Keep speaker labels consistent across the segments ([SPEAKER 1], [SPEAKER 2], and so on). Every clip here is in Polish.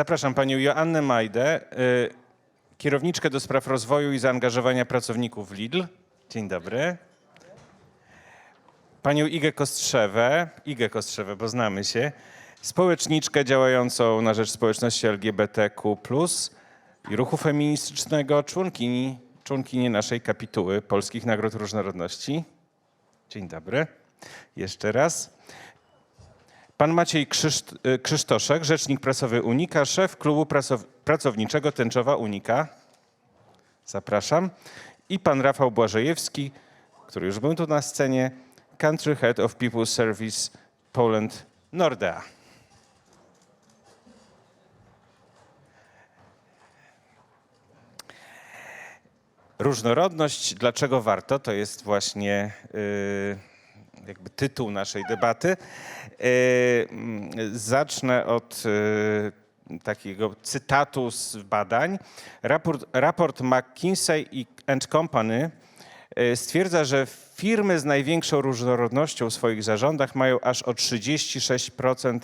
[SPEAKER 1] Zapraszam panią Joannę Majdę, y, kierowniczkę do spraw rozwoju i zaangażowania pracowników Lidl. Dzień dobry. Panią Igę Kostrzewę, Igę Kostrzewę, bo znamy się, społeczniczkę działającą na rzecz społeczności LGBTQ+, i ruchu feministycznego, członkini, członkini naszej kapituły Polskich Nagród Różnorodności. Dzień dobry. Jeszcze raz. Pan Maciej Krzyszt- y, Krzysztoszek, rzecznik prasowy Unika, szef klubu prasow- pracowniczego Tęczowa Unika. Zapraszam. I pan Rafał Błażejewski, który już był tu na scenie, Country Head of People Service Poland Nordea. Różnorodność, dlaczego warto, to jest właśnie y, jakby tytuł naszej debaty. Y, mm, zacznę od y, takiego cytatu z badań. Raport, raport McKinsey and Company y, stwierdza, że firmy z największą różnorodnością w swoich zarządach mają aż o 36%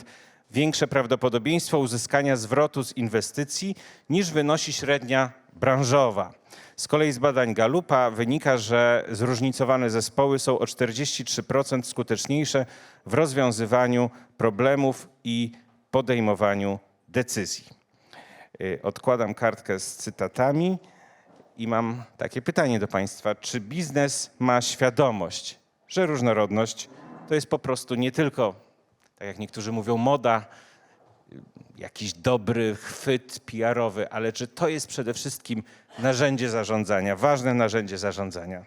[SPEAKER 1] większe prawdopodobieństwo uzyskania zwrotu z inwestycji niż wynosi średnia branżowa. Z kolei z badań Galupa wynika, że zróżnicowane zespoły są o 43% skuteczniejsze w rozwiązywaniu problemów i podejmowaniu decyzji. Y, Odkładam kartkę z cytatami i mam takie pytanie do Państwa. Czy biznes ma świadomość, że różnorodność to jest po prostu nie tylko, tak jak niektórzy mówią, moda, jakiś dobry chwyt PR-owy, ale czy to jest przede wszystkim narzędzie zarządzania, ważne narzędzie zarządzania?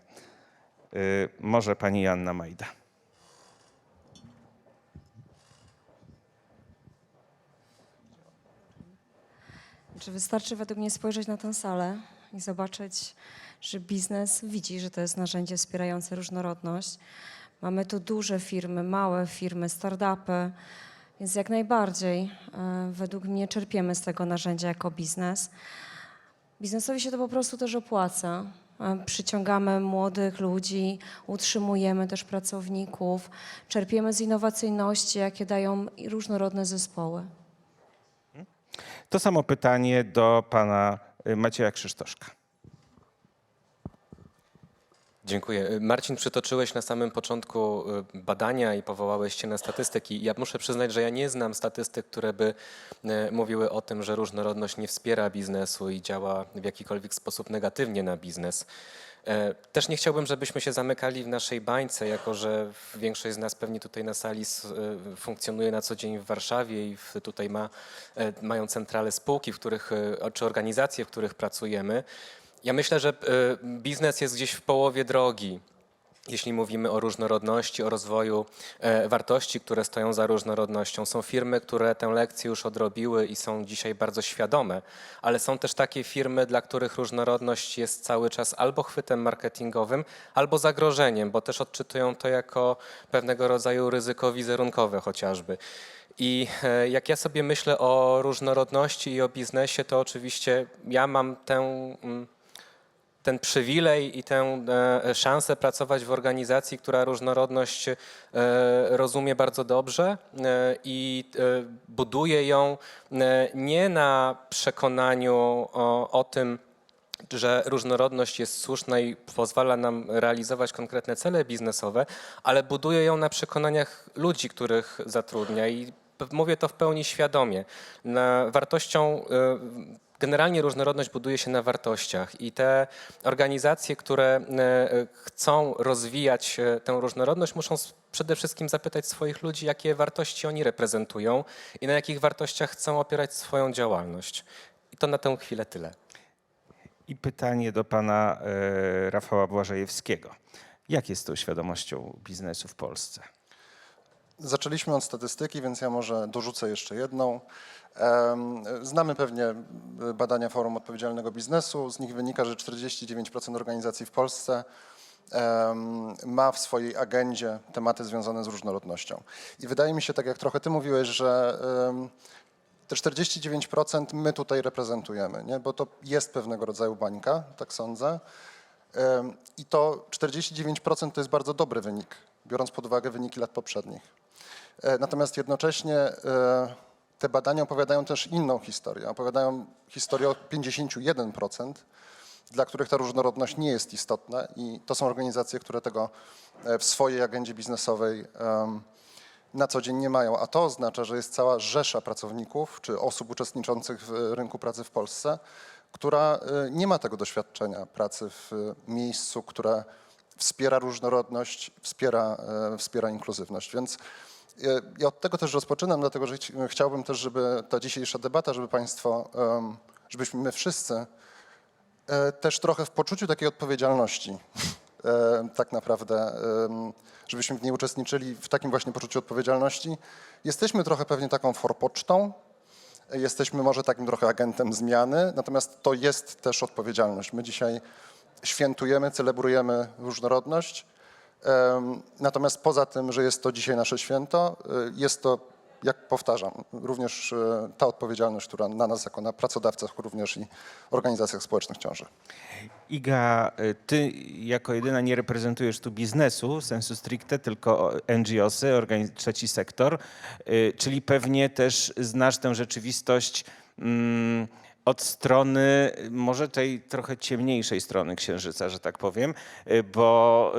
[SPEAKER 1] Y, może pani Joanna Majda.
[SPEAKER 2] Czy wystarczy według mnie spojrzeć na tę salę i zobaczyć, że biznes widzi, że to jest narzędzie wspierające różnorodność. Mamy tu duże firmy, małe firmy, startupy, więc jak najbardziej e, według mnie czerpiemy z tego narzędzia jako biznes. Biznesowi się to po prostu też opłaca. E, Przyciągamy młodych ludzi, utrzymujemy też pracowników, czerpiemy z innowacyjności, jakie dają różnorodne zespoły.
[SPEAKER 1] To samo pytanie do pana y, Macieja Krzysztoszka.
[SPEAKER 3] Dziękuję. Marcin, przytoczyłeś na samym początku y, badania i powołałeś się na statystyki. Ja muszę przyznać, że ja nie znam statystyk, które by y, mówiły o tym, że różnorodność nie wspiera biznesu i działa w jakikolwiek sposób negatywnie na biznes. Też nie chciałbym, żebyśmy się zamykali w naszej bańce, jako że większość z nas pewnie tutaj na sali y, funkcjonuje na co dzień w Warszawie i tutaj ma, mają centrale spółki, w których, y, czy organizacje, w których pracujemy. Ja myślę, że y, biznes jest gdzieś w połowie drogi. Jeśli mówimy o różnorodności, o rozwoju e, wartości, które stoją za różnorodnością, są firmy, które tę lekcję już odrobiły i są dzisiaj bardzo świadome, ale są też takie firmy, dla których różnorodność jest cały czas albo chwytem marketingowym, albo zagrożeniem, bo też odczytują to jako pewnego rodzaju ryzyko wizerunkowe chociażby. I e, jak ja sobie myślę o różnorodności i o biznesie, to oczywiście ja mam tę. Ten przywilej i tę e, szansę pracować w organizacji, która różnorodność e, rozumie bardzo dobrze e, i buduje ją nie na przekonaniu o, o tym, że różnorodność jest słuszna i pozwala nam realizować konkretne cele biznesowe, ale buduje ją na przekonaniach ludzi, których zatrudnia i mówię to w pełni świadomie. Na wartością Generalnie różnorodność buduje się na wartościach i te organizacje, które e, chcą rozwijać e, tę różnorodność, muszą przede wszystkim zapytać swoich ludzi, jakie wartości oni reprezentują i na jakich wartościach chcą opierać swoją działalność. I to na tę chwilę tyle.
[SPEAKER 1] I pytanie do pana y, Rafała Błażejewskiego. Jak jest tą świadomością biznesu w Polsce?
[SPEAKER 4] Zaczęliśmy od statystyki, więc ja może dorzucę jeszcze jedną. Znamy pewnie badania Forum Odpowiedzialnego Biznesu. Z nich wynika, że 49% organizacji w Polsce ma w swojej agendzie tematy związane z różnorodnością. I wydaje mi się, tak jak trochę ty mówiłeś, że te 49% my tutaj reprezentujemy, nie? bo to jest pewnego rodzaju bańka, tak sądzę. I to 49% to jest bardzo dobry wynik, biorąc pod uwagę wyniki lat poprzednich. E, Natomiast jednocześnie e, te badania opowiadają też inną historię. Opowiadają historię o 51%, dla których ta różnorodność nie jest istotna i to są organizacje, które tego e, w swojej agendzie biznesowej na co dzień nie mają. A to oznacza, że jest cała rzesza pracowników czy osób uczestniczących w rynku pracy w Polsce, która e, nie ma tego doświadczenia pracy w e, miejscu, które wspiera różnorodność, wspiera, e, wspiera inkluzywność. Więc e, ja od tego też rozpoczynam, dlatego że chci- chciałbym też, żeby ta dzisiejsza debata, żeby Państwo, żebyśmy my wszyscy e, też trochę w poczuciu takiej odpowiedzialności, e, tak naprawdę, żebyśmy w niej uczestniczyli w takim właśnie poczuciu odpowiedzialności. Jesteśmy trochę pewnie taką forpocztą, jesteśmy może takim trochę agentem zmiany, natomiast to jest też odpowiedzialność. My dzisiaj świętujemy, celebrujemy różnorodność, natomiast poza tym, że jest to dzisiaj nasze święto, e, jest to, jak powtarzam, również e, ta odpowiedzialność, która na nas jako na pracodawcach również i organizacjach społecznych ciąży.
[SPEAKER 1] Iga, y, ty jako jedyna nie reprezentujesz tu biznesu sensu stricte, tylko NGOsy, trzeci sektor, y, czyli pewnie też znasz tę rzeczywistość mm, od strony może tej trochę ciemniejszej strony księżyca, że tak powiem, y, bo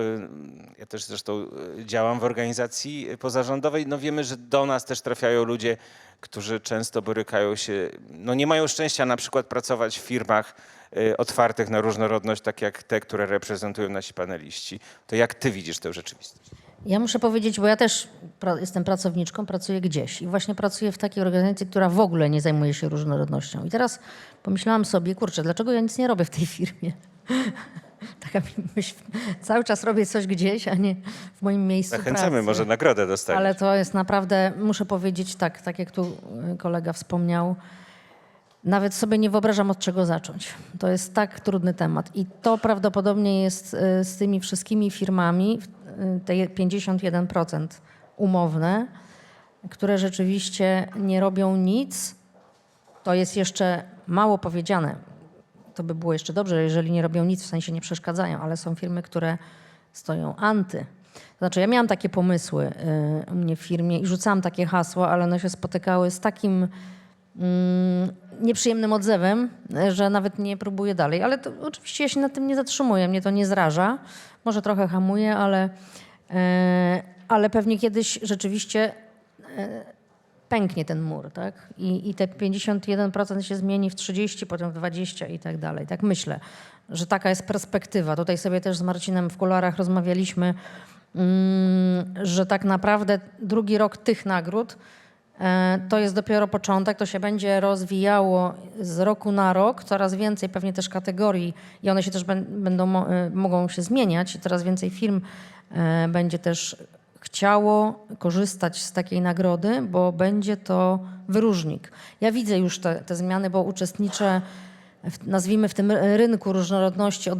[SPEAKER 1] y, ja też zresztą y, działam w organizacji pozarządowej. No wiemy, że do nas też trafiają ludzie, którzy często borykają się, no nie mają szczęścia na przykład pracować w firmach otwartych na różnorodność, tak jak te, które reprezentują nasi paneliści. To jak ty widzisz tę rzeczywistość?
[SPEAKER 5] Ja muszę powiedzieć, bo ja też pra- jestem pracowniczką, pracuję gdzieś i właśnie pracuję w takiej organizacji, która w ogóle nie zajmuje się różnorodnością. I teraz pomyślałam sobie, kurczę, dlaczego ja nic nie robię w tej firmie? Taka myśl, cały czas robię coś gdzieś, a nie w moim miejscu
[SPEAKER 1] Zachęcamy,
[SPEAKER 5] pracy.
[SPEAKER 1] może nagrodę dostaniesz.
[SPEAKER 5] Ale to jest naprawdę, muszę powiedzieć tak, tak jak tu y, kolega wspomniał, nawet sobie nie wyobrażam od czego zacząć. To jest tak trudny temat. I to prawdopodobnie jest y, z tymi wszystkimi firmami, te je- 51% umowne, które rzeczywiście nie robią nic. To jest jeszcze mało powiedziane. To by było jeszcze dobrze, jeżeli nie robią nic, w sensie nie przeszkadzają, ale są firmy, które stoją anty. Znaczy, ja miałam takie pomysły y, u mnie w firmie i rzucałam takie hasła, ale one się spotykały z takim mm, nieprzyjemnym odzewem, że nawet nie próbuję dalej. Ale to, oczywiście ja się nad tym nie zatrzymuję, mnie to nie zraża. Może trochę hamuje, ale, y, ale pewnie kiedyś rzeczywiście pęknie ten mur, tak? I, I te 51% się zmieni w 30, potem w 20 i tak dalej. Tak myślę, że taka jest perspektywa. Tutaj sobie też z Marcinem w kularach rozmawialiśmy, mm, że tak naprawdę drugi rok tych nagród e, to jest dopiero początek, to się będzie rozwijało z roku na rok, coraz więcej pewnie też kategorii i one się też bę- będą, e, mogą się zmieniać coraz więcej firm e, będzie też chciało korzystać z takiej nagrody, bo będzie to wyróżnik. Ja widzę już te, te zmiany, bo uczestniczę, w, nazwijmy w tym rynku różnorodności od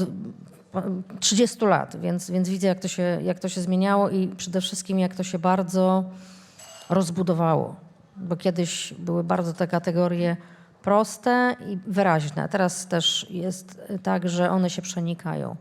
[SPEAKER 5] 30 lat, więc, więc widzę, jak to, się, jak to się zmieniało i przede wszystkim, jak to się bardzo rozbudowało. Bo kiedyś były bardzo te kategorie proste i wyraźne. Teraz też jest tak, że one się przenikają.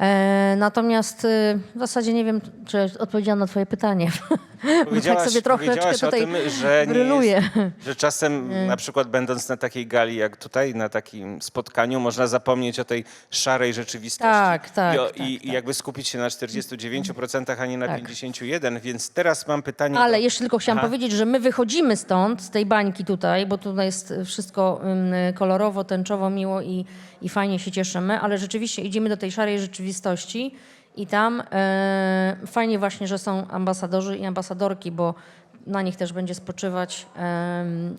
[SPEAKER 5] E, natomiast y, w zasadzie nie wiem, czy odpowiedziałam na twoje pytanie. Bo tak sobie troszeczkę
[SPEAKER 1] powiedziałaś o
[SPEAKER 5] tutaj
[SPEAKER 1] tym, że, nie
[SPEAKER 5] bryluję.
[SPEAKER 1] jest, że czasem na przykład będąc na takiej gali jak tutaj, na takim spotkaniu, można zapomnieć o tej szarej rzeczywistości.
[SPEAKER 5] Tak, tak,
[SPEAKER 1] I, o,
[SPEAKER 5] tak,
[SPEAKER 1] i,
[SPEAKER 5] tak.
[SPEAKER 1] jakby skupić się na 49%, a nie na
[SPEAKER 5] Tak.
[SPEAKER 1] 51%. Więc teraz mam pytanie.
[SPEAKER 5] Ale
[SPEAKER 1] do...
[SPEAKER 5] jeszcze tylko chciałam
[SPEAKER 1] Aha.
[SPEAKER 5] powiedzieć, że my wychodzimy stąd, z tej bańki tutaj, bo tutaj jest wszystko ym, kolorowo, tęczowo, miło i, i fajnie się cieszymy, ale rzeczywiście idziemy do tej szarej rzeczywistości i tam e, fajnie właśnie, że są ambasadorzy i ambasadorki, bo na nich też będzie spoczywać em,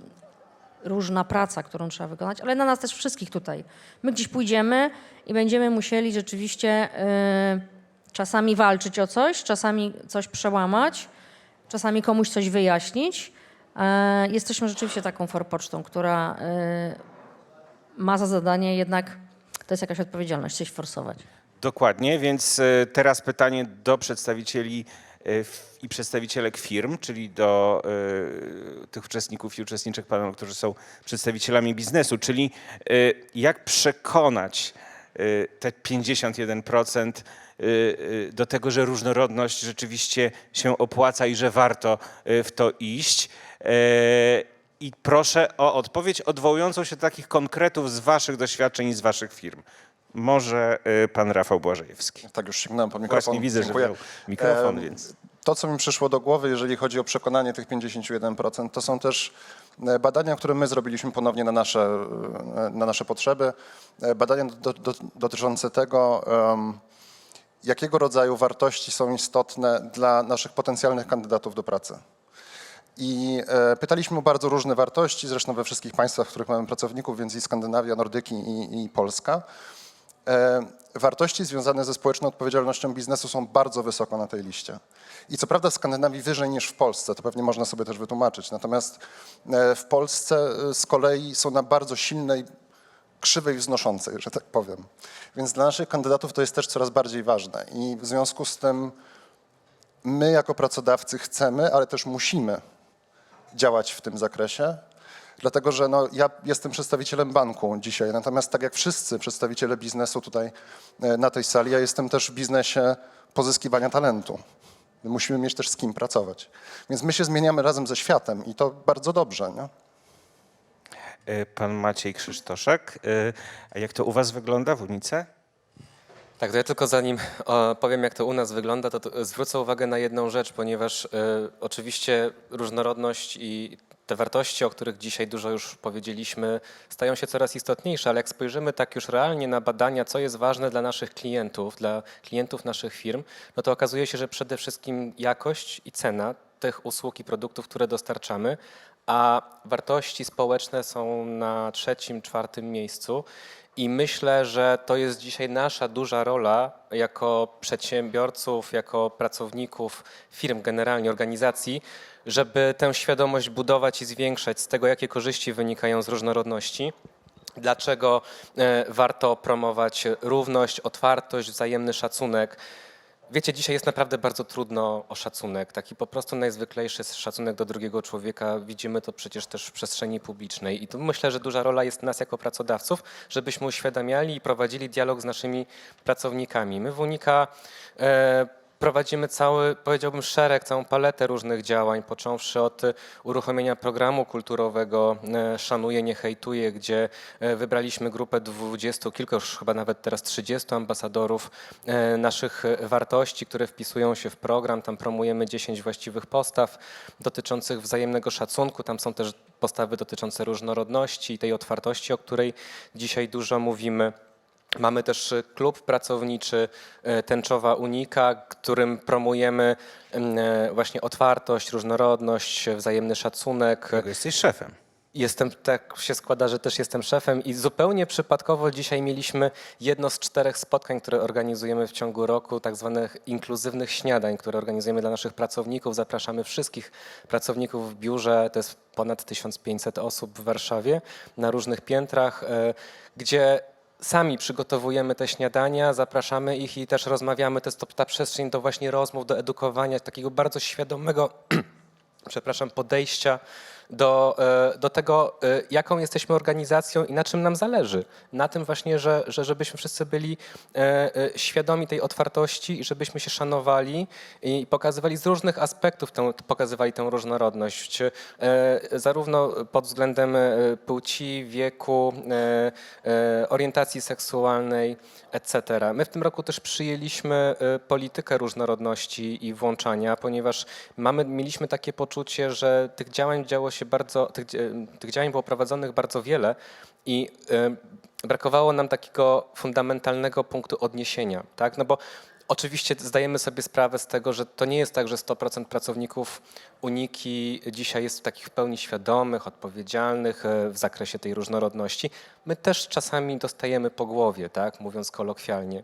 [SPEAKER 5] różna praca, którą trzeba wykonać, ale na nas też wszystkich tutaj. My gdzieś pójdziemy i będziemy musieli rzeczywiście y, czasami walczyć o coś, czasami coś przełamać, czasami komuś coś wyjaśnić. E, jesteśmy rzeczywiście taką forpocztą, która y, ma za zadanie jednak, to jest jakaś odpowiedzialność, coś forsować.
[SPEAKER 1] Dokładnie, więc e, teraz pytanie do przedstawicieli e, i przedstawicielek firm, czyli do e, tych uczestników i uczestniczek panelu, którzy są przedstawicielami biznesu, czyli jak przekonać te 51% e, e, do tego, że różnorodność rzeczywiście się opłaca i że warto w to iść. I proszę o odpowiedź odwołującą się do takich konkretów z waszych doświadczeń i z waszych firm. Może y, pan Rafał Błażejewski.
[SPEAKER 4] Tak, już sięgnąłem po mikrofon.
[SPEAKER 1] Właśnie widzę,
[SPEAKER 4] Dziękuję.
[SPEAKER 1] że wziął mikrofon,
[SPEAKER 4] Em,
[SPEAKER 1] więc...
[SPEAKER 4] To, co mi przyszło do głowy, jeżeli chodzi o przekonanie tych 51%, to są też e, badania, które my zrobiliśmy ponownie na nasze, e, na nasze potrzeby. E, Badania do, do, dotyczące tego, em, jakiego rodzaju wartości są istotne dla naszych potencjalnych kandydatów do pracy. I e, pytaliśmy o bardzo różne wartości, zresztą we wszystkich państwach, w których mamy pracowników, więc i Skandynawia, Nordyki i, i Polska. E, wartości związane ze społeczną odpowiedzialnością biznesu są bardzo wysoko na tej liście. I co prawda w Skandynawii wyżej niż w Polsce, to pewnie można sobie też wytłumaczyć. Natomiast e, w Polsce e, z kolei są na bardzo silnej krzywej wznoszącej, że tak powiem. Więc dla naszych kandydatów to jest też coraz bardziej ważne. I w związku z tym my jako pracodawcy chcemy, ale też musimy działać w tym zakresie, dlatego że no, ja jestem przedstawicielem banku dzisiaj, natomiast tak jak wszyscy przedstawiciele biznesu tutaj e, na tej sali, ja jestem też w biznesie pozyskiwania talentu. My musimy mieć też z kim pracować. Więc my się zmieniamy razem ze światem i to bardzo dobrze. Nie?
[SPEAKER 1] Y, Pan Maciej Krzysztoszek. Y, A jak to u was wygląda w Unice?
[SPEAKER 3] Tak, to ja tylko zanim powiem, jak to u nas wygląda, to, to zwrócę uwagę na jedną rzecz, ponieważ y, oczywiście różnorodność i te wartości, o których dzisiaj dużo już powiedzieliśmy, stają się coraz istotniejsze, ale jak spojrzymy tak już realnie na badania, co jest ważne dla naszych klientów, dla klientów naszych firm, no to okazuje się, że przede wszystkim jakość i cena tych usług i produktów, które dostarczamy, a wartości społeczne są na trzecim, czwartym miejscu. I myślę, że to jest dzisiaj nasza duża rola jako przedsiębiorców, jako pracowników firm, generalnie organizacji, żeby tę świadomość budować i zwiększać z tego, jakie korzyści wynikają z różnorodności. Dlaczego e, warto promować równość, otwartość, wzajemny szacunek. Wiecie, dzisiaj jest naprawdę bardzo trudno o szacunek. Taki po prostu najzwyklejszy szacunek do drugiego człowieka. Widzimy to przecież też w przestrzeni publicznej. I tu myślę, że duża rola jest nas jako pracodawców, żebyśmy uświadamiali i prowadzili dialog z naszymi pracownikami. My w Unika e, prowadzimy cały, powiedziałbym, szereg, całą paletę różnych działań, począwszy od e, uruchomienia programu kulturowego e, Szanuję, nie hejtuję, gdzie e, wybraliśmy grupę dwudziestu, kilku, już chyba nawet teraz 30 ambasadorów naszych wartości, które wpisują się w program. Tam promujemy 10 właściwych postaw dotyczących wzajemnego szacunku. Tam są też postawy dotyczące różnorodności i tej otwartości, o której dzisiaj dużo mówimy. Mamy też e, klub pracowniczy e, Tęczowa Unika, którym promujemy em, e, właśnie otwartość, różnorodność, wzajemny szacunek.
[SPEAKER 1] Jesteś szefem.
[SPEAKER 3] Jestem, tak się składa, że też jestem szefem i zupełnie przypadkowo dzisiaj mieliśmy jedno z czterech spotkań, które organizujemy w ciągu roku, tak zwanych inkluzywnych śniadań, które organizujemy dla naszych pracowników. Zapraszamy wszystkich pracowników w biurze, to jest ponad 1500 osób w Warszawie na różnych piętrach, gdzie sami przygotowujemy te śniadania, zapraszamy ich i też rozmawiamy. To jest ta przestrzeń do właśnie rozmów, do edukowania, takiego bardzo świadomego przepraszam, podejścia do, e, do tego, e, jaką jesteśmy organizacją i na czym nam zależy. Na tym właśnie, że, że żebyśmy wszyscy byli e, świadomi tej otwartości i żebyśmy się szanowali i pokazywali z różnych aspektów tę, pokazywali tę różnorodność, zarówno pod względem płci, wieku, orientacji seksualnej, etc. My w tym roku też przyjęliśmy politykę różnorodności i włączania, ponieważ mamy, mieliśmy takie poczucie, że tych działań działo się bardzo, tych, tych działań było prowadzonych bardzo wiele i e, brakowało nam takiego fundamentalnego punktu odniesienia, tak? No bo Oczywiście zdajemy sobie sprawę z tego, że to nie jest tak, że 100% pracowników Uniki dzisiaj jest takich w pełni świadomych, odpowiedzialnych e, w zakresie tej różnorodności. My też czasami dostajemy po głowie, tak, mówiąc kolokwialnie.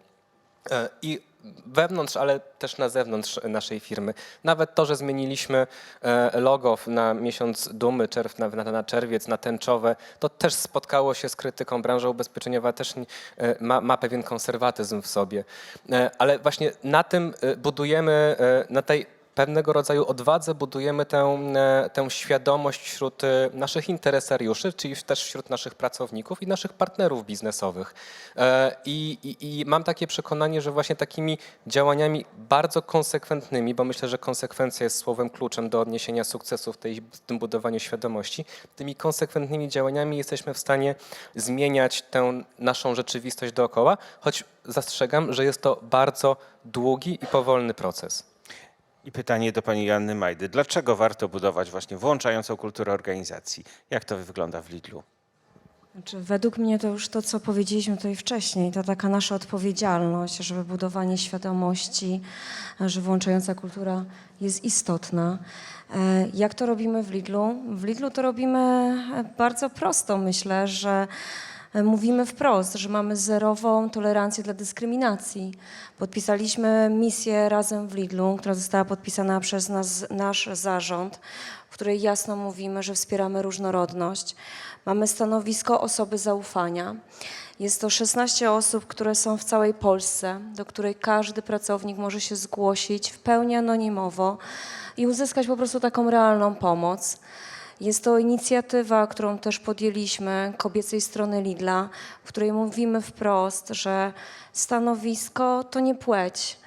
[SPEAKER 3] E, I wewnątrz, ale też na zewnątrz naszej firmy. Nawet to, że zmieniliśmy e, logo na miesiąc dumy, czerw, na, na, czerwiec, na tęczowe, to też spotkało się z krytyką. Branża ubezpieczeniowa też e, ma, ma pewien konserwatyzm w sobie. Ale właśnie na tym budujemy, na tej pewnego rodzaju odwadze budujemy tę, e, tę świadomość wśród e, naszych interesariuszy, czyli też wśród naszych pracowników i naszych partnerów biznesowych. E, I, i, I mam takie przekonanie, że właśnie takimi działaniami bardzo konsekwentnymi, bo myślę, że konsekwencja jest słowem kluczem do odniesienia sukcesu w, tej, w tym budowaniu świadomości, tymi konsekwentnymi działaniami jesteśmy w stanie zmieniać tę naszą rzeczywistość dookoła, choć zastrzegam, że jest to bardzo długi i powolny proces.
[SPEAKER 1] I pytanie do pani Joanny Majdy. Dlaczego warto budować właśnie włączającą kulturę organizacji? Jak to wygląda w Lidlu?
[SPEAKER 2] Znaczy, według mnie to już to, co powiedzieliśmy tutaj wcześniej, to taka nasza odpowiedzialność, żeby budowanie świadomości, że włączająca kultura jest istotna. E, Jak to robimy w Lidlu? W Lidlu to robimy bardzo prosto. Myślę, że mówimy wprost, że mamy zerową tolerancję dla dyskryminacji. Podpisaliśmy misję razem w Lidlu, która została podpisana przez nas, nasz zarząd, w której jasno mówimy, że wspieramy różnorodność. Mamy stanowisko osoby zaufania. Jest to 16 osób, które są w całej Polsce, do której każdy pracownik może się zgłosić w pełni anonimowo i uzyskać po prostu taką realną pomoc. Jest to inicjatywa, którą też podjęliśmy kobiecej strony Lidla, w której mówimy wprost, że stanowisko to nie płeć.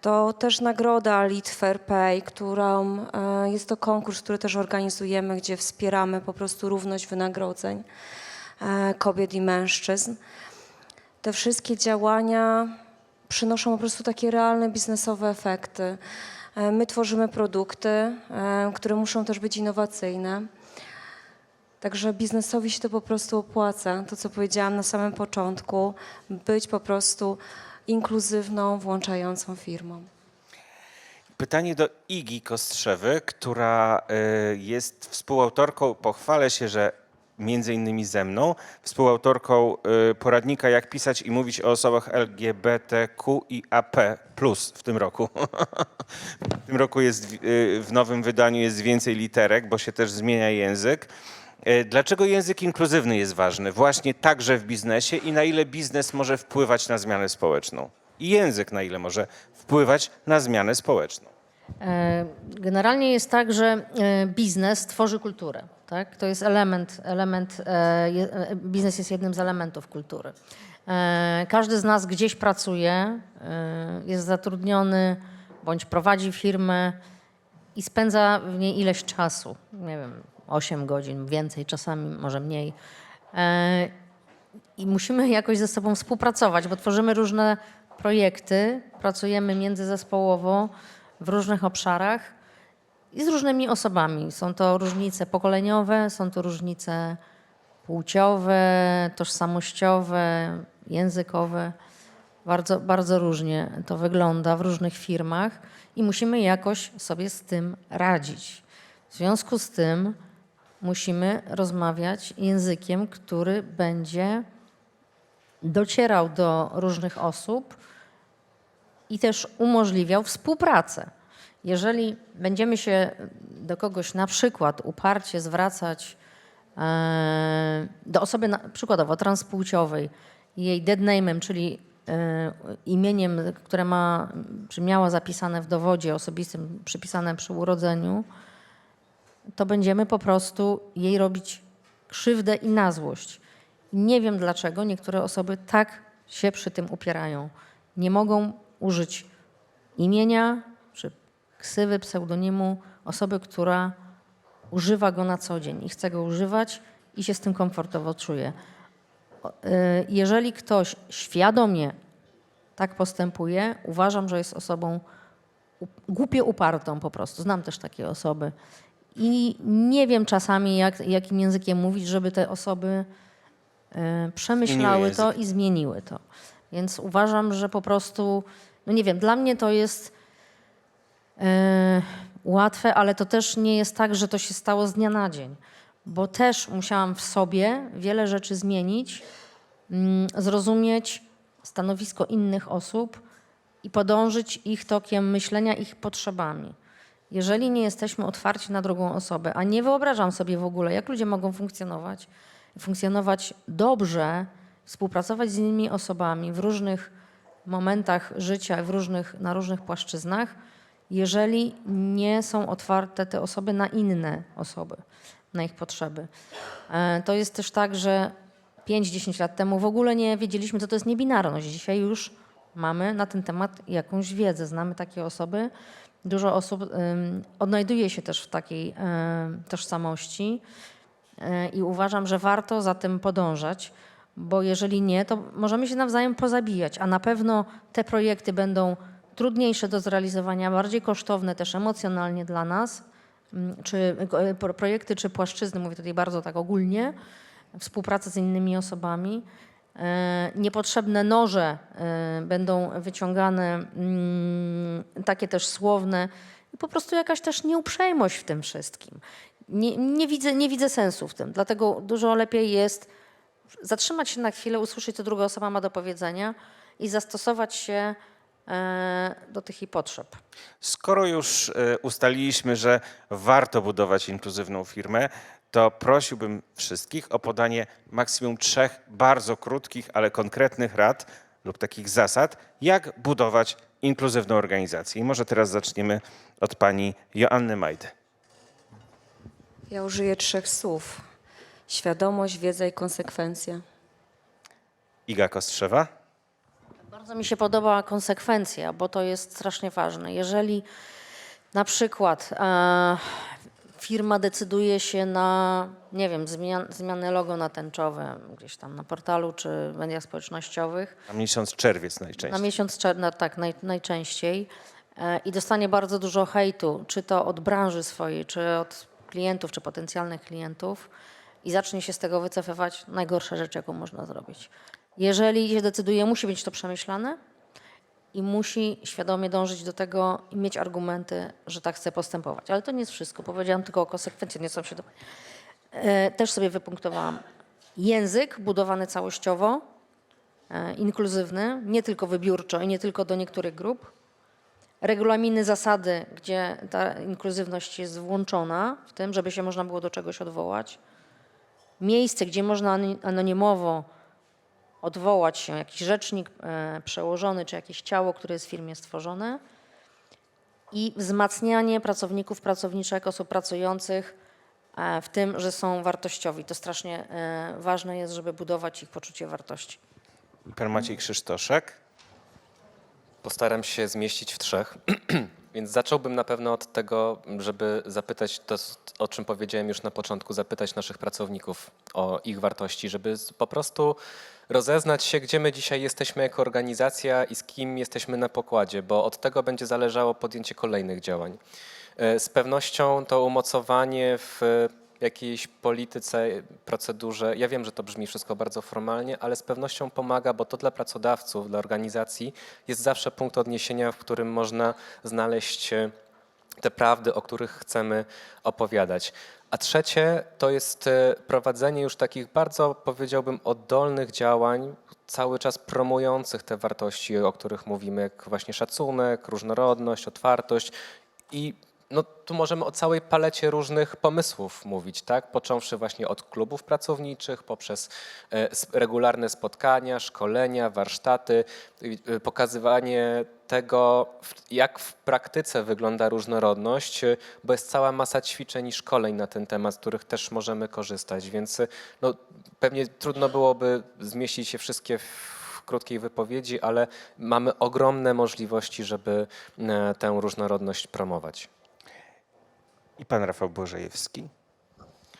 [SPEAKER 2] To też nagroda Lead Fair Pay, którą e, jest to konkurs, który też organizujemy, gdzie wspieramy po prostu równość wynagrodzeń e, kobiet i mężczyzn. Te wszystkie działania przynoszą po prostu takie realne biznesowe efekty. E, My tworzymy produkty, które muszą też być innowacyjne. Także biznesowi się to po prostu opłaca. To, co powiedziałam na samym początku, być po prostu inkluzywną, włączającą firmą.
[SPEAKER 1] Pytanie do Igi Kostrzewy, która y, jest współautorką, pochwalę się, że między innymi ze mną, współautorką y, poradnika Jak pisać i mówić o osobach LGBTQIAP+, w tym roku. w tym roku jest, y, w nowym wydaniu jest więcej literek, bo się też zmienia język. Y, Dlaczego język inkluzywny jest ważny? Właśnie także w biznesie i na ile biznes może wpływać na zmianę społeczną? I język na ile może wpływać na zmianę społeczną?
[SPEAKER 5] E, Generalnie jest tak, że e, biznes tworzy kulturę. Tak? To jest element, element e, e, biznes jest jednym z elementów kultury. E, Każdy z nas gdzieś pracuje, e, jest zatrudniony bądź prowadzi firmę i spędza w niej ileś czasu. Nie wiem, 8 godzin, więcej, czasami może mniej. E, i musimy jakoś ze sobą współpracować, bo tworzymy różne projekty, pracujemy międzyzespołowo w różnych obszarach i z różnymi osobami. Są to różnice pokoleniowe, są to różnice płciowe, tożsamościowe, językowe. Bardzo, bardzo różnie to wygląda w różnych firmach i musimy jakoś sobie z tym radzić. W związku z tym musimy rozmawiać językiem, który będzie docierał do różnych osób i też umożliwiał współpracę. Jeżeli będziemy się do kogoś na przykład uparcie zwracać e, do osoby na, przykładowo transpłciowej, jej dead name'em, czyli e, imieniem, które ma, czy miała zapisane w dowodzie osobistym, przypisane przy urodzeniu, to będziemy po prostu jej robić krzywdę i na złość. Nie wiem dlaczego niektóre osoby tak się przy tym upierają. Nie mogą użyć imienia czy ksywy, pseudonimu osoby, która używa go na co dzień i chce go używać i się z tym komfortowo czuje. Y, Jeżeli ktoś świadomie tak postępuje, uważam, że jest osobą głupie upartą po prostu. Znam też takie osoby. I nie wiem czasami, jak, jakim językiem mówić, żeby te osoby e, przemyślały to i zmieniły to. Więc uważam, że po prostu, no nie wiem, dla mnie to jest e, łatwe, ale to też nie jest tak, że to się stało z dnia na dzień, bo też musiałam w sobie wiele rzeczy zmienić, mm, zrozumieć stanowisko innych osób i podążyć ich tokiem myślenia, ich potrzebami. Jeżeli nie jesteśmy otwarci na drugą osobę, a nie wyobrażam sobie w ogóle, jak ludzie mogą funkcjonować, funkcjonować dobrze, współpracować z innymi osobami w różnych momentach życia, w różnych, na różnych płaszczyznach, jeżeli nie są otwarte te osoby na inne osoby, na ich potrzeby. E, To jest też tak, że 5-10 lat temu w ogóle nie wiedzieliśmy, co to jest niebinarność. Dzisiaj już mamy na ten temat jakąś wiedzę, znamy takie osoby. Dużo osób odnajduje się też w takiej tożsamości e, i uważam, że warto za tym podążać, bo jeżeli nie, to możemy się nawzajem pozabijać, a na pewno te projekty będą trudniejsze do zrealizowania, bardziej kosztowne też emocjonalnie dla nas, czy pro- projekty, czy płaszczyzny, mówię tutaj bardzo tak ogólnie, współpraca z innymi osobami. E, Niepotrzebne noże e, będą wyciągane, mm, takie też słowne i po prostu jakaś też nieuprzejmość w tym wszystkim. Nie, nie, widzę, nie widzę sensu w tym, dlatego dużo lepiej jest zatrzymać się na chwilę, usłyszeć, co druga osoba ma do powiedzenia i zastosować się e, do tych jej potrzeb.
[SPEAKER 1] Skoro już ustaliliśmy, że warto budować inkluzywną firmę, to prosiłbym wszystkich o podanie maksimum trzech bardzo krótkich, ale konkretnych rad lub takich zasad, jak budować inkluzywną organizację. I może teraz zaczniemy od pani Joanny Majdy.
[SPEAKER 2] Ja użyję trzech słów. Świadomość, wiedza i konsekwencja.
[SPEAKER 1] Iga Kostrzewa.
[SPEAKER 5] Bardzo mi się podoba konsekwencja, bo to jest strasznie ważne. Jeżeli na przykład e, firma decyduje się na, nie wiem, zmian, zmianę logo na tęczowe gdzieś tam na portalu czy w mediach społecznościowych,
[SPEAKER 1] Na miesiąc czerwiec
[SPEAKER 5] na
[SPEAKER 1] najczęściej.
[SPEAKER 5] miesiąc czerwca, tak, naj, najczęściej. E, I dostanie bardzo dużo hejtu, czy to od branży swojej, czy od klientów, czy potencjalnych klientów i zacznie się z tego wycofywać najgorsza rzecz, jaką można zrobić. Jeżeli się decyduje, musi być to przemyślane i musi świadomie dążyć do tego i mieć argumenty, że tak chce postępować. Ale to nie jest wszystko. Powiedziałam tylko o konsekwencjach, nie są się do... E, Też sobie wypunktowałam. Język budowany całościowo, e, inkluzywny, nie tylko wybiórczo i nie tylko do niektórych grup. Regulaminy, zasady, gdzie ta inkluzywność jest włączona w tym, żeby się można było do czegoś odwołać. Miejsce, gdzie można anonimowo odwołać się, jakiś rzecznik e, przełożony, czy jakieś ciało, które jest w firmie stworzone. I wzmacnianie pracowników, pracowniczek, osób pracujących e, w tym, że są wartościowi. To strasznie e, ważne jest, żeby budować ich poczucie wartości.
[SPEAKER 1] Pan Maciej Krzysztoszek.
[SPEAKER 3] Postaram się zmieścić w trzech. Więc zacząłbym na pewno od tego, żeby zapytać to, o czym powiedziałem już na początku, zapytać naszych pracowników o ich wartości, żeby po prostu rozeznać się, gdzie my dzisiaj jesteśmy jako organizacja i z kim jesteśmy na pokładzie, bo od tego będzie zależało podjęcie kolejnych działań. E, Z pewnością to umocowanie w jakiejś polityce, procedurze, ja wiem, że to brzmi wszystko bardzo formalnie, ale z pewnością pomaga, bo to dla pracodawców, dla organizacji jest zawsze punkt odniesienia, w którym można znaleźć e, te prawdy, o których chcemy opowiadać. A trzecie to jest e, prowadzenie już takich bardzo, powiedziałbym, oddolnych działań, cały czas promujących te wartości, o których mówimy, jak właśnie szacunek, różnorodność, otwartość i no, tu możemy o całej palecie różnych pomysłów mówić, tak? Począwszy właśnie od klubów pracowniczych, poprzez e, regularne spotkania, szkolenia, warsztaty, y, pokazywanie tego, jak w praktyce wygląda różnorodność, y, bo jest cała masa ćwiczeń i szkoleń na ten temat, z których też możemy korzystać, więc no, pewnie trudno byłoby zmieścić się wszystkie w krótkiej wypowiedzi, ale mamy ogromne możliwości, żeby e, tę różnorodność promować.
[SPEAKER 1] I pan Rafał Błożejewski.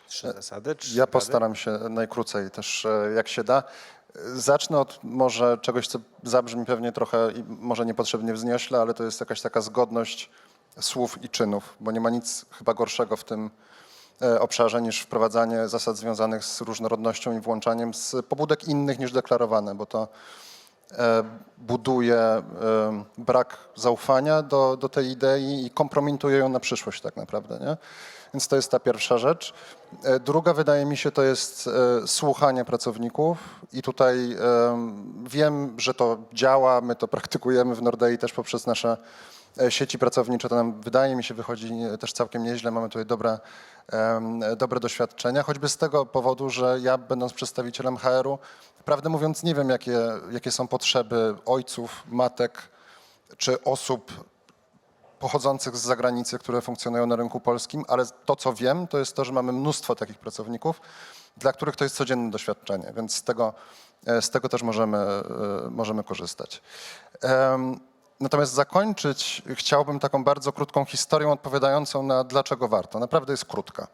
[SPEAKER 1] Trzy zasady. Trzy
[SPEAKER 4] Ja postaram się najkrócej też, e, jak się da. Zacznę od może czegoś, co zabrzmi pewnie trochę i może niepotrzebnie wzniośle, ale to jest jakaś taka zgodność słów i czynów, bo nie ma nic chyba gorszego w tym e, obszarze niż wprowadzanie zasad związanych z różnorodnością i włączaniem z pobudek innych niż deklarowane, bo to e, buduje e, brak zaufania do, do tej idei i kompromituje ją na przyszłość tak naprawdę. Nie? Więc to jest ta pierwsza rzecz. E, Druga wydaje mi się to jest e, słuchanie pracowników. I tutaj wiem, że to działa, my to praktykujemy w Nordei też poprzez nasze e, sieci pracownicze, to nam wydaje mi się wychodzi też całkiem nieźle, mamy tutaj dobre, dobre doświadczenia, choćby z tego powodu, że ja będąc przedstawicielem HR-u, prawdę mówiąc nie wiem jakie, jakie są potrzeby ojców, matek czy osób pochodzących z zagranicy, które funkcjonują na rynku polskim, ale to, co wiem, to jest to, że mamy mnóstwo takich pracowników, dla których to jest codzienne doświadczenie, więc z tego, e, z tego też możemy, e, możemy korzystać. Natomiast zakończyć chciałbym taką bardzo krótką historią odpowiadającą na dlaczego warto. Naprawdę jest krótka.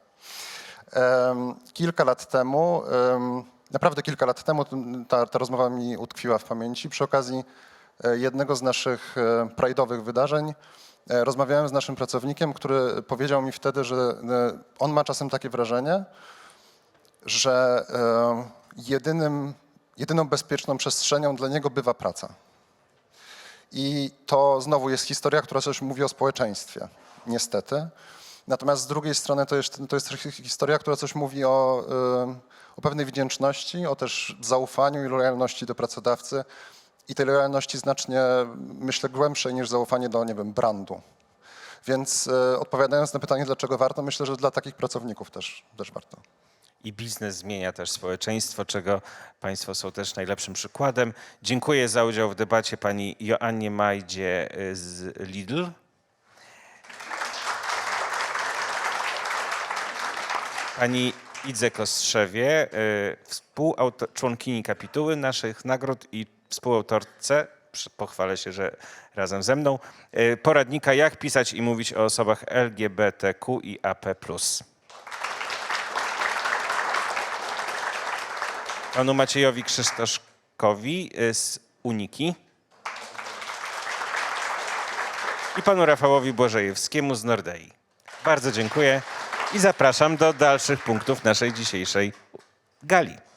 [SPEAKER 4] Kilka lat temu, em, naprawdę kilka lat temu, ta, ta rozmowa mi utkwiła w pamięci. Przy okazji e, jednego z naszych prajdowych wydarzeń rozmawiałem z naszym pracownikiem, który powiedział mi wtedy, że e, on ma czasem takie wrażenie, że e, jedynym, jedyną bezpieczną przestrzenią dla niego bywa praca. I to znowu jest historia, która coś mówi o społeczeństwie, niestety. Natomiast z drugiej strony to jest, to jest historia, która coś mówi o, o pewnej wdzięczności, o też zaufaniu i lojalności do pracodawcy. I tej lojalności znacznie, myślę, głębszej niż zaufanie do, nie wiem, brandu. Więc y, odpowiadając na pytanie, dlaczego warto, myślę, że dla takich pracowników też, też warto.
[SPEAKER 1] I biznes zmienia też społeczeństwo, czego Państwo są też najlepszym przykładem. Dziękuję za udział w debacie pani Joannie Majdzie y, z Lidl. Pani Idze Kostrzewie, y, współautor, członkini kapituły naszych nagród i współautorce, pochwalę się, że razem ze mną, y, poradnika jak pisać i mówić o osobach LGBTQ i AP+. Panu Maciejowi Krzysztoszkowi y, z Uniki i panu Rafałowi Błażejewskiemu z Nordei. Bardzo dziękuję i zapraszam do dalszych punktów naszej dzisiejszej gali.